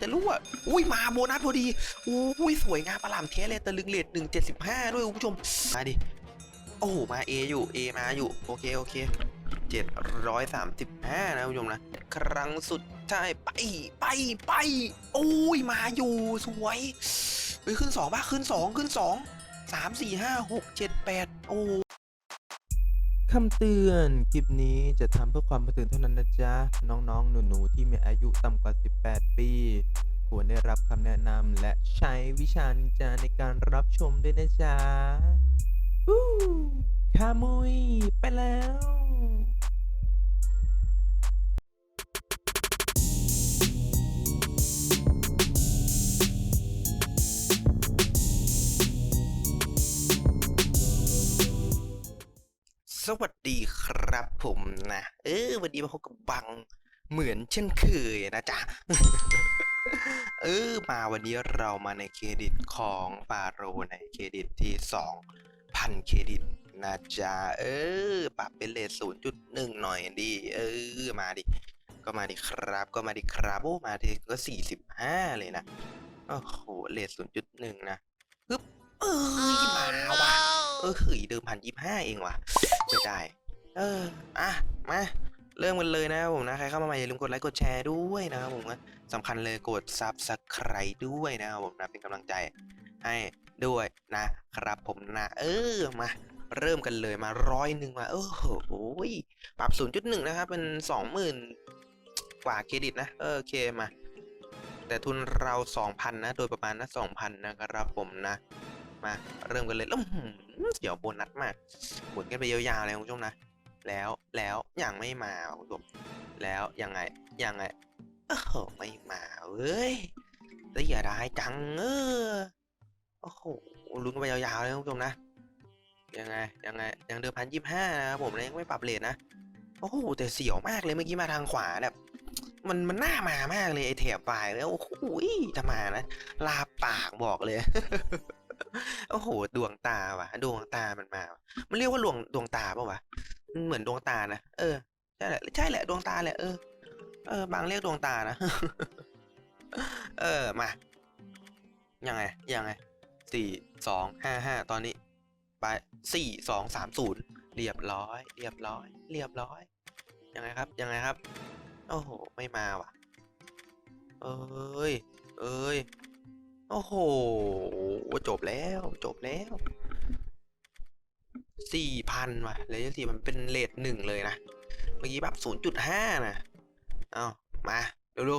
จะรั่วอุ้ยมาโบนัสพอดีอุ้ยสวยงามประหลามเทเลยตะลึงเลทหนึ่งเจ็ดสิบห้าด้วยคุณผู้ชมมาดิโอ้มาเออยู่เอมาอยู่โอเคโอเคเจ็ดร้อยสามสิบห้านะคุณผู้ชมนะ ครั้งสุดท้ายไปไปไปโอ้ยมาอยู่สวยไปขึ้นสองป่ะขึ้นสองขึ้นสองสามสี่ห้าหกเจ็ดแปดโอ้ คำเตือนคลิปนี้จะทำเพื่อความบันเทิงเท่านั้นนะจ๊ะ น้องๆ หนู ๆ ที่มีอายุต่ำกว่า 18 ปี ควรได้รับคำแนะนำและใช้วิชานินจาในการรับชมด้วยนะจ๊ะฮู้คามุยไปแล้ว สวัสดีครับผมนะ เออวันนี้มาพบกับบังเหมือนเช่นเคยนะจ๊ะ เออมาวันนี้เรามาในเครดิตของฟาโรในเครดิตที่สองพันเครดิตนะจ๊ะ เออ ปรับเป็นเลทศูนย์จุดหนึ่งหน่อยดิ เออ มาดิ ก็มาดิครับ ก็มาดิครับโอ้มาดิก็สี่สิบห้าเลยนะ โอ้โห เลทศูนย์จุดหนึ่งนะฮึบเอ้ยมาว่ะเออเฮ้ยเดิมพันยี่ห้าเองว่ะ เสียดายเอออะมาเริ่มกันเลยนะครับผมนะใครเข้ามาใหม่อย่าลืมกดไลค์กดแชร์ด้วยนะครับผมนะสำคัญเลยกดซับสไครด้วยนะครับผมนะเป็นกำลังใจให้ด้วยนะครับผมนะเออมาเริ่มกันเลยมาร้อยหนึ่งมาเออโอ้ยปรับ 0.1 นะครับ เป็น 20,000 กว่าเครดิตนะเออโอเคมา แต่ทุนเรา 2,000 นะ โดยประมาณนะ 2,000 นะครับผมนะ มาเริ่มกันเลยแล้วหือเดี๋ยวโบนัสมากหมุนกันไปยาวๆเลยคุณผู้ชมนะแล้วแล้วยังไม่มาคุณผู้ชมแล้วยังไงยังไงโอ้โหไม่มาเว้ยแล้วอย่าได้จังเออโอ้โหลุ้นกันไปยาวๆเลยคุณผู้ชมนะยังไงยังไงยังเดิมพันยี่ห้านะครับผมเลยยังไม่ปรับเลทนะโอ้โหแต่เสียวมากเลยเมื่อกี้มาทางขวาแบบมันมันน่ามามากเลยไอแถบปลายแล้วโอ้โหจะมานะ ลาปากบอกเลย โอ้โห ดวงตาว่ะ ดวงตามันมา มันเรียกว่าดวงดวงตาป่าวะมันเหมือนดวงตานะ เออ ใช่แหละ ใช่แหละ ดวงตาแหละ เออ เออ บางเรียกดวงตานะ เออ มา ยังไง ยังไง สี่ สอง ห้าห้า ตอนนี้ ไปสี่ สอง สามศูนย์ เรียบร้อย เรียบร้อย เรียบร้อย ยังไงครับ ยังไงครับ โอ้โห ไม่มาว่ะ เอ้ย เอ้ย โอ้โห จบแล้ว จบแล้วสี่พันว่ะเลยสี่มันเป็นเลทหนึ่งเลยนะ เมื่อกี้แบบศูนย์จุดห้านะ เอามาดูดู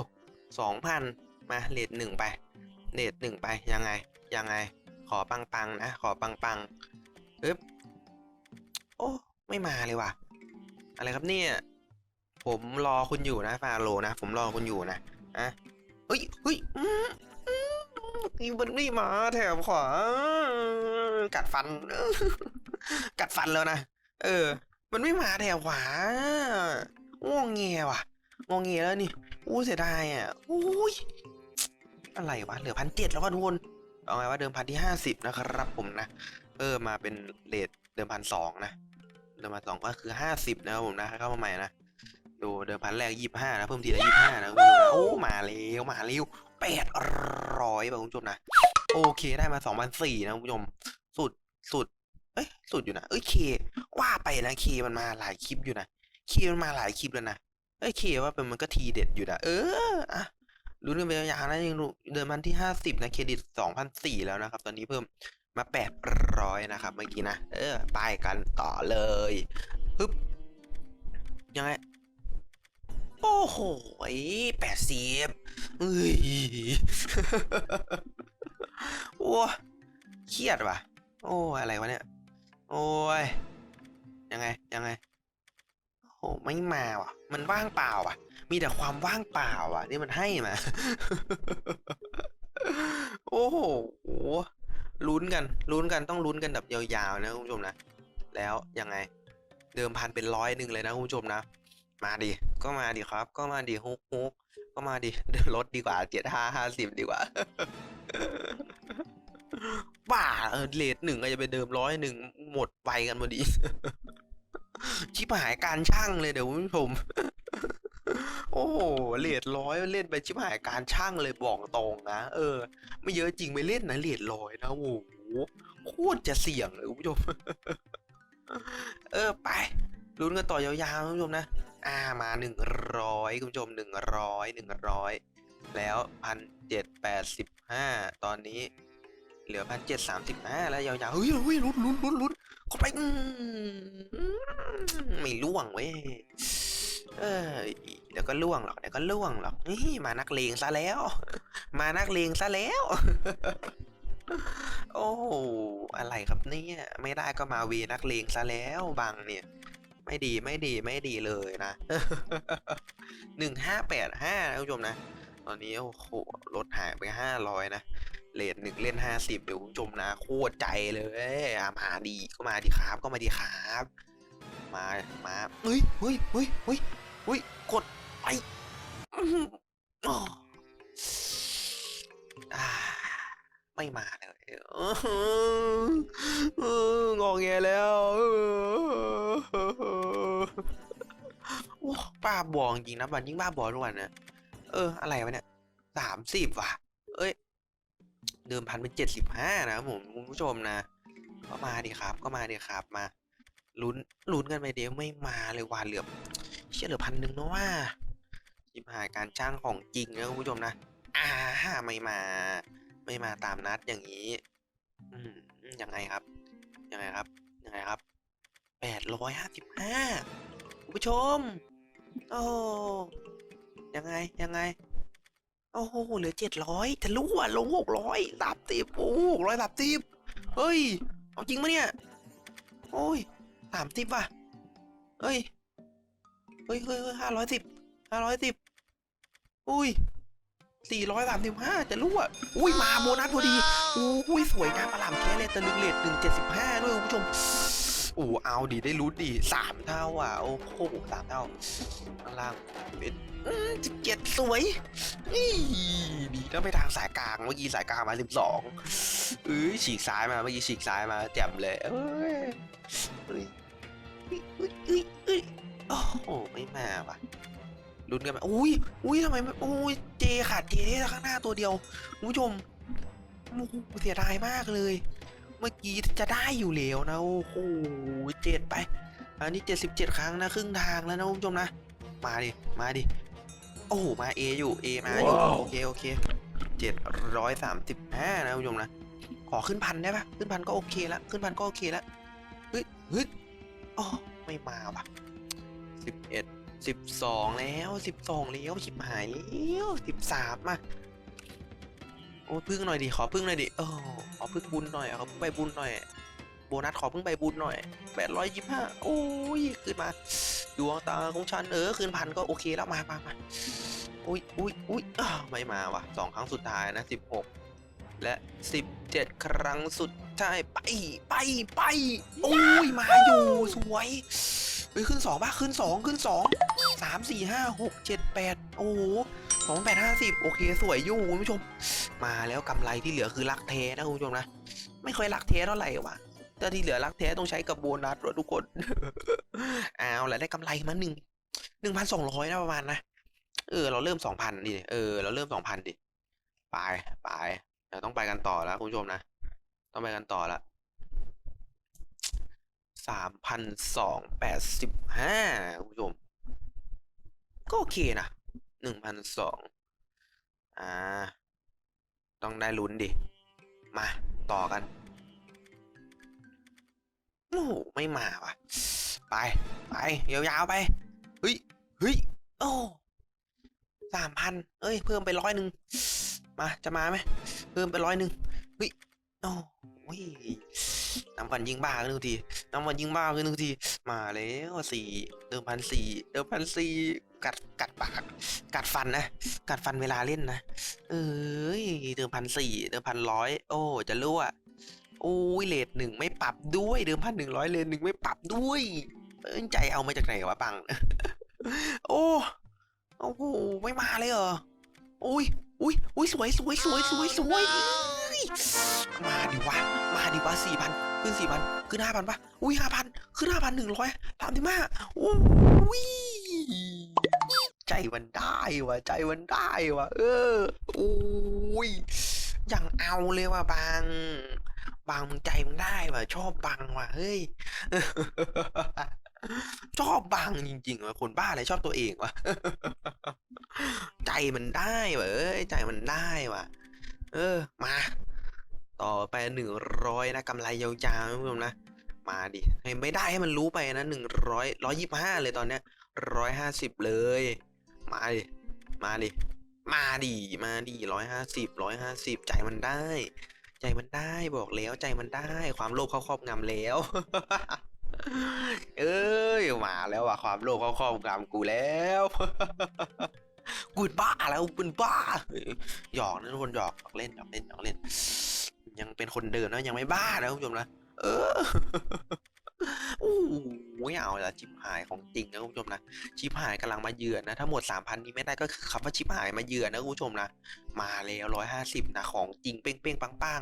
สองพันมาเลทหนึ่งไป เลทหนึ่งไป ยังไง ยังไง ขอปังปังๆนะ ขอปังปังๆปึ๊บโอ้ ไม่มาเลยว่ะ อะไรครับเนี่ย ผมรอคุณอยู่นะฟาโลนะ ผมรอคุณอยู่นะ อะ เฮ้ยเฮ้ย นี่มันไม่มาแถวขวากัดฟัน กัดฟันแล้วนะ เออ มันไม่มาแถวขวาง่วงเงียว่ะงงเงียแล้วนี่ อู้เสียดายอะอุ้ย อะไรวะ เหลือพันเจ็ดแล้วว่ะทุกคน เอาไงว่าเดิมพันที่ห้าสิบนะครับผมนะ เออมาเป็นเลทเดิมพันสองนะ เดิมพันสองก็คือห้าสิบนะครับผมนะ เข้ามาใหม่นะ ดูเดิมพันแรกยี่ห้านะ เพิ่มทีละยี่ห้านะคุณผู้ชมนะโอ้มาเร็วมาเร็ว แปดร้อยป่ะคุณผู้ชมนะ โอเคได้มาสองพันสี่นะคุณผู้ชม สุดสุดเอ้ยสุดอยู่นะเอ้ยเค ว่าไปนะเคมันมาหลายคลิปอยู่นะเคมันมาหลายคลิปแล้วนะเอ้ยเคว่าเป็นมันก็ทีเด็ดอยู่นะเอออะลุ้นกันไปยาวๆนะยังรู้เดิมพันที่ห้าสิบนะเครดิตสองพันสี่แล้วนะครับ ตอนนี้เพิ่มมาแปดร้อยนะครับเมื่อกี้นะเออไปกันต่อเลยฮึบยังไง โอ้โหแปดสิบเอ้ยโอ้เครียดว่ะ โอ้อะไรวะเนี่ย โอ้ย ยังไง ยังไง โอ้ไม่มาว่ะ มันว่างเปล่าว่ะ มีแต่ความว่างเปล่าอะ นี่มันให้มา โอ้โหลุ้นกันลุ้นกันต้องลุ้นกันแบบยาวๆนะคุณผู้ชมนะ แล้วยังไง เดิมพันเป็นร้อยหนึ่งเลยนะคุณผู้ชมนะ มาดิ ก็มาดิครับ ก็มาดิฮุกฮุกก็มาดิเดินรถดีกว่าเจ็ดห้าห้าสิบดีกว่า บ้าเออเลทหนึ่งก็จะไปเดิมร้อยหนึ่งหมดไปกันพอดี ชิบหายการช่างเลยเดี๋ยวคุณผู้ชม โอ้โหเลทร้อยเล่นไปชิบหายการช่างเลยบอกตรงนะ เออ ไม่เยอะจริงไม่เล่นนะเลทร้อยนะ โอ้โห โคตรจะเสี่ยงเลยคุณผู้ชม เออไปลุ้นกันต่อยาวๆคุณผู้ชมนะ อ่ามาหนึ่งร้อยคุณผู้ชมหนึ่งร้อยหนึ่งร้อยแล้วพันเจ็ดแปดสิบห้าตอนนี้ เหลือพันเจ็ดสามสิบห้าแล้วยาวๆเฮ้ยเฮ้ยลุ้นลุ้นลุ้นลุ้นเข้าไปอืมไม่ล่วงเว้ยเออเดี๋ยวก็ล่วงหรอกเดี๋ยวก็ล่วงหรอกนี่มานักเลงซะแล้ว มานักเลงซะแล้ว โอ้อะไรครับเนี่ยไม่ได้ก็มาเวนักเลงซะแล้วบังเนี่ย ไม่ดีไม่ดีไม่ดีเลยนะหนึ่งห้าแปดห้านะคุณผู้ชมนะ ตอนนี้โอ้โหลดหายไปห้าร้อยนะเลทหนึ่งเล่นห้าสิบเดี๋ยวคุณผู้ชมนะ โคตรใจเลยอะมาดีก็มาดีครับก็มาดีครับ มามาเฮ้ยเฮ้ยเฮ้ยเฮ้ยเฮ้ยกดไปอ๋ออ่า ไม่มาเลยอื้องอแงแล้วป้าบอจริงนะวันยิ่งบ้าบอทุกวันนะเออ อะไรวะเนี่ยสามสิบว่ะ เอ้ย เดิมพันเป็นเจ็ดสิบห้านะผมคุณผู้ชมนะ ก็มาดิครับ ก็มาดิครับมาลุ้นลุ้นกันไปเดี๋ยวไม่มาเลยว่าเหลือเชื่อเหลือพันหนึ่งเนอะว่าชิบหายการจ้างของจริงนะคุณผู้ชมนะอ่าไม่มา ไม่มาตามนัดอย่างนี้ อืมยังไงครับ ยังไงครับ ยังไงครับแปดร้อยห้าสิบห้าคุณผู้ชม โอ้ยังไง ยังไง โอ้โห เหลือเจ็ดร้อยจะรู้ว่าลงหกร้อยสามสิบโอ้หกร้อยสามสิบเฮ้ย เอาจริงปะเนี่ย โอ้ยสามสิบว่ะเฮ้ย เฮ้ยเฮ้ยห้าร้อยสิบห้าร้อยสิบอุ้ย สี่ร้อยสามสิบห้าจะรู้อะอุ้ยมาโบนัสพอดีอุ้ยสวยงามประหลาดแค่เลยตะลึงเลทหนึ่งเจ็ดสิบห้าด้วยคุณผู้ชมโอ้เอาดีได้รู้ดีสามเท่าอะ โอ้โหสามเท่าข้างล่างเป็นสิบเจ็ดสวยนี่ดีแล้วไปทางสายกลางเมื่อกี้สายกลางมาสิบสองเอ้ยฉีกซ้ายมาเมื่อกี้ฉีกซ้ายมาแจ่มเลยเอ้ยเอ้ยเอ้ยเอ้ยเอ้ยเอ้ยโอ้โหไม่มาว่ะ ลุ้นกันมาอุ้ยอุ้ยทำไมไม่อุ้ยเจขาดเจได้ข้างหน้าตัวเดียวคุณผู้ชมโอ้โหเสียดายมากเลย เมื่อกี้จะได้อยู่แล้วนะโอ้โหเจ็ดไป อันนี้เจ็ดสิบเจ็ดครั้งนะครึ่งทางแล้วนะคุณผู้ชมนะ มาดิ มาดิ โอ้โห มาเออยู่เอมาอยู่ว้าวโอเค โอเคเจ็ดร้อยสามสิบห้านะคุณผู้ชมนะ ขอขึ้นพันได้ปะขึ้นพันก็โอเคละ ขึ้นพันก็โอเคละ เฮ้ยเฮ้ยอ๋อไม่มาว่ะสิบเอ็ด สิบสองแล้วสิบสองแล้วชิบหายแล้วสิบสามมาโอ้พึ่งหน่อยดิขอพึ่งหน่อยดิเออขอพึ่งบุญหน่อยขอพึ่งใบบุญหน่อย โบนัสขอพึ่งใบบุญหน่อยแปดร้อยยี่สิบห้าโอ้ยขึ้นมาดวงตาของฉันเออคืนพันก็โอเคแล้วมามามาอุ้ยอุ้ยอุ้ยอ้าไม่มาว่ะสองครั้งสุดท้ายนะสิบหกและสิบเจ็ดครั้งสุดท้ายไปไปไปโอ้ยมาอยู่สวย เฮ้ยขึ้นสองป่ะขึ้นสองขึ้นสองสามสี่ห้าหกเจ็ดแปดโอ้โหสองแปดห้าสิบโอเค สวยอยู่คุณผู้ชม มาแล้วกำไรที่เหลือคือรักแท้นะคุณผู้ชมนะ ไม่ค่อยรักแท้เท่าไหร่วะแต่ที่เหลือรักแท้ต้องใช้กับโบนัสว่ะทุกคนเอาแหละได้กำไรมาหนึ่งหนึ่งพันสองร้อยนะประมาณนะเออ เราเริ่มสองพันดิเออเราเริ่มสองพันดิไปไปเราต้องไปกันต่อแล้วคุณผู้ชมนะ ต้องไปกันต่อละ สามพันสองแปดสิบห้าคุณผู้ชม ก็โอเคนะหนึ่งพันสองอ่า ต้องได้ลุ้นดิ มาต่อกัน โอ้โห ไม่มาว่ะ ไป ไป ยาวๆไป เฮ้ย เฮ้ย โอ้สามพันเอ้ย เพิ่มไปร้อยหนึ่ง มา จะมาไหม เพิ่มไปร้อยหนึ่งเฮ้ย โอ้โอ้ย น้ำพันยิงบ้าขึ้นทุกที น้ำพันยิงบ้าขึ้นทุกที มาแล้วสี่เดิมพันสี่เดิมพันสี่กัดกัดปากกัดฟันนะ กัดฟันเวลาเล่นนะ เอ้ยเดิมพันสี่เดิมพันร้อยโอ้จะรั่วโอ้ยเลทหนึ่งไม่ปรับด้วยเดิมพันหนึ่งร้อยเลทหนึ่งไม่ปรับด้วยเอ้ยใจเอามาจากไหนวะปัง โอ้โอ้โหไม่มาเลยเหรอโอ้ยอุ้ยอุ้ยสวยสวยสวยสวยสวย มาดิวะ มาดิวะสี่พันขึ้นสี่พันขึ้นห้าพันปะอุ้ยห้าพันขึ้นห้าพันหนึ่งร้อยสามสิบห้าโอ้ยใจมันได้วะใจมันได้วะเออโอ้ยอย่างเอาเลยว่ะบางบางใจมึงได้ว่ะชอบบังว่ะเฮ้ยชอบบังจริงๆว่ะคนบ้าอะไรชอบตัวเองว่ะใจมันได้ว่ะเอ้ยใจมันได้ว่ะ เออมา ต่อไปหนึ่งร้อยนะกำไรยาวๆนะคุณผู้ชมนะมาดิให้ไม่ได้ให้มันรู้ไปนะหนึ่งร้อยร้อยยี่ห้าเลยตอนเนี้ยร้อยห้าสิบเลย มาดิมาดิมาดิมาดิร้อยห้าสิบร้อยห้าสิบใจมันได้ ใจมันได้บอกแล้วใจมันได้ ความโลภเข้าครอบงำแล้ว เอ้ยมาแล้วว่ะความโลภเข้าครอบงำกูแล้วกูบ้าแล้วกูเป็นบ้าหยอกนะทุกคนหยอกหยอกเล่นหยอกเล่นหยอกเล่น ยังเป็นคนเดิมนะยังไม่บ้านะคุณผู้ชมนะเออโอ้โหเอาละชิบหายของจริงนะคุณผู้ชมนะชิบหายกำลังมาเยือนนะถ้าหมดสามพันนี้ไม่ได้ก็คือคำว่าชิบหายมาเยือนนะคุณผู้ชมนะมาแล้วร้อยห้าสิบนะของจริงเป้งเป้งปังปัง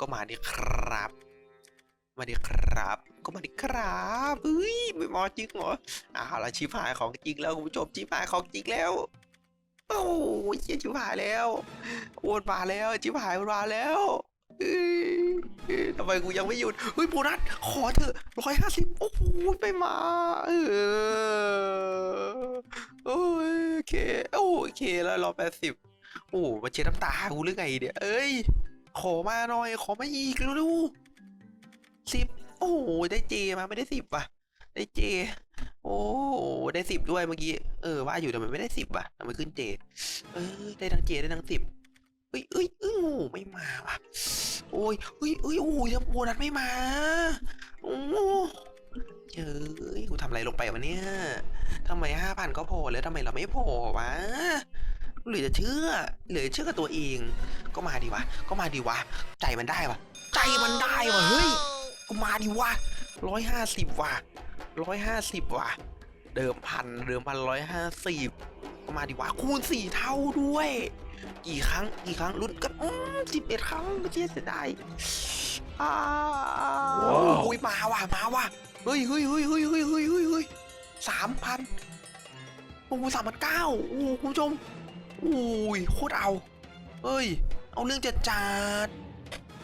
ก็มาดิครับ มาดิครับ ก็มาดิครับเฮ้ยไม่มอจริงเหรออ้าวละชิบหายของจริงแล้วคุณผู้ชมชิบหายของจริงแล้วโอ้ยชิบหายแล้วโอนมาแล้วชิบหายมาแล้ว เอ้ยเอ้ยทำไมกูยังไม่หยุดเฮ้ยโบนัสขอเถอะร้อยห้าสิบโอ้โหไม่มาเออโอ้ยโอเคโอ้โอเคแล้วรอแปดสิบโอ้มาเช็ดน้ำตากูหรือไงเนี่ยเอ้ย ขอมาหน่อย ขอมาอีกเร็วๆสิบโอ้โหได้เจมาไม่ได้สิบว่ะ ได้เจ โอ้ได้สิบด้วยเมื่อกี้เออว่าอยู่ทำไมไม่ได้สิบวะทำไมขึ้นเจ เออได้ทั้งเจได้ทั้งสิบเอ้ยเอ้ยเอ้ยโอ้ไม่มาว่ะ โอ้ยเอ้ยเอ้ยโอ้ยยังโบนัสไม่มาโอ้เจ้ยกูทำอะไรลงไปวะเนี่ยทำไมห้าพันก็พอแล้วทำไมเราไม่พอวะเหลือจะเชื่อเหลือเชื่อกับตัวเอง ก็มาดีวะ ก็มาดีวะ ใจมันได้วะ ใจมันได้วะเฮ้ย ก็มาดีวะร้อยห้าสิบว่ะร้อยห้าสิบว่ะ เดิมพันเดิมพันร้อยห้าสิบก็มาดีวะคูณสี่เท่าด้วย กี่ครั้งกี่ครั้งลุ้นกันสิบเอ็ดครั้งไม่เสียดายอ้าวโอ้ยมาว่ะมาว่ะเฮ้ยเฮ้ยเฮ้ยเฮ้ยเฮ้ยเฮ้ยเฮ้ยเฮ้ยสามพันโอ้โหสามพันเก้าโอ้โหคุณผู้ชมโอ้ยโคตรเอาเอ้ย เอาเรื่องจัดจัด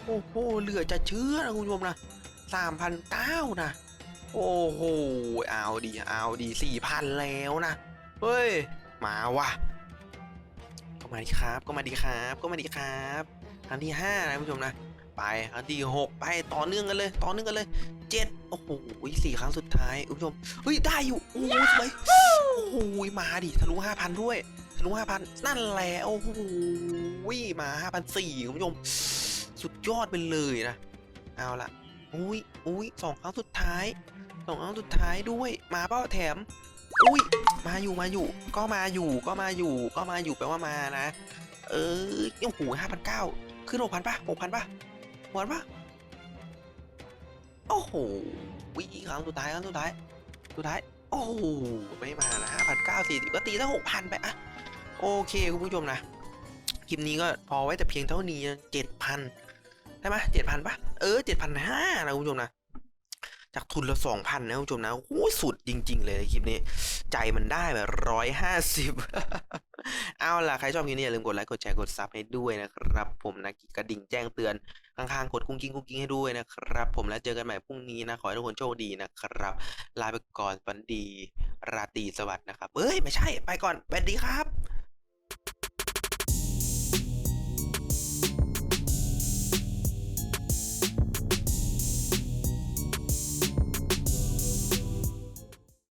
โอ้โหเหลือจะเชื่อนะคุณผู้ชมนะสามพันเก้านะโอ้โหเอาดีเอาดีสี่พันแล้วนะ เฮ้ย มาว่ะ ก็มาดีครับ ก็มาดีครับ ก็มาดีครับครั้งที่ห้านะคุณผู้ชมนะ ไปครั้งที่หกไปต่อเนื่องกันเลย ต่อเนื่องกันเลยเจ็ดโอ้โหสี่ครั้งสุดท้ายคุณผู้ชมเฮ้ยได้อยู่โอ้ยสวยโอ้โหมาดิทะลุห้าพันด้วยทะลุห้าพันนั่นแหละโอ้โหมาห้าพันสี่คุณผู้ชมสุดยอดไปเลยนะเอาละอุ้ยอุ้ยสองครั้งสุดท้ายสองครั้งสุดท้ายด้วย มาเปล่าแถม อุ้ย มาอยู่มาอยู่ ก็มาอยู่ก็มาอยู่ก็มาอยู่แปลว่ามานะ เออโอ้โหห้าพันเก้าขึ้นหกพันป่ะหกพันป่ะหกพันป่ะโอ้โหวิครั้งสุดท้ายครั้งสุดท้ายสุดท้ายโอ้โหไม่มานะห้าพันเก้าสี่สิบก็ตีตั้งหกพันไปอะโอเคคุณผู้ชมนะคลิปนี้ก็พอไว้แต่เพียงเท่านี้เจ็ดพันใช่ไหมเจ็ดพันป่ะเออเจ็ดพันห้านะคุณผู้ชมนะ จากทุนละสองพันนะคุณผู้ชมนะโอ้สุดจริง ๆ เลยคลิปนี้ ใจมันได้แบบร้อยห้าสิบเอาล่ะ ใครชอบคลิปนี้อย่าลืมกดไลค์กดแชร์กดซับให้ด้วยนะครับ ผมนะกระดิ่งแจ้งเตือนข้างๆกดกุ้งกิ้งกุ้งกิ้งให้ด้วยนะครับ ผมแล้วเจอกันใหม่พรุ่งนี้นะ ขอให้ทุกคนโชคดีนะครับ ลาไปก่อนฝันดี ราตรีสวัสดิ์นะครับเอ้ย ไม่ใช่ไปก่อนสวัสดีครับ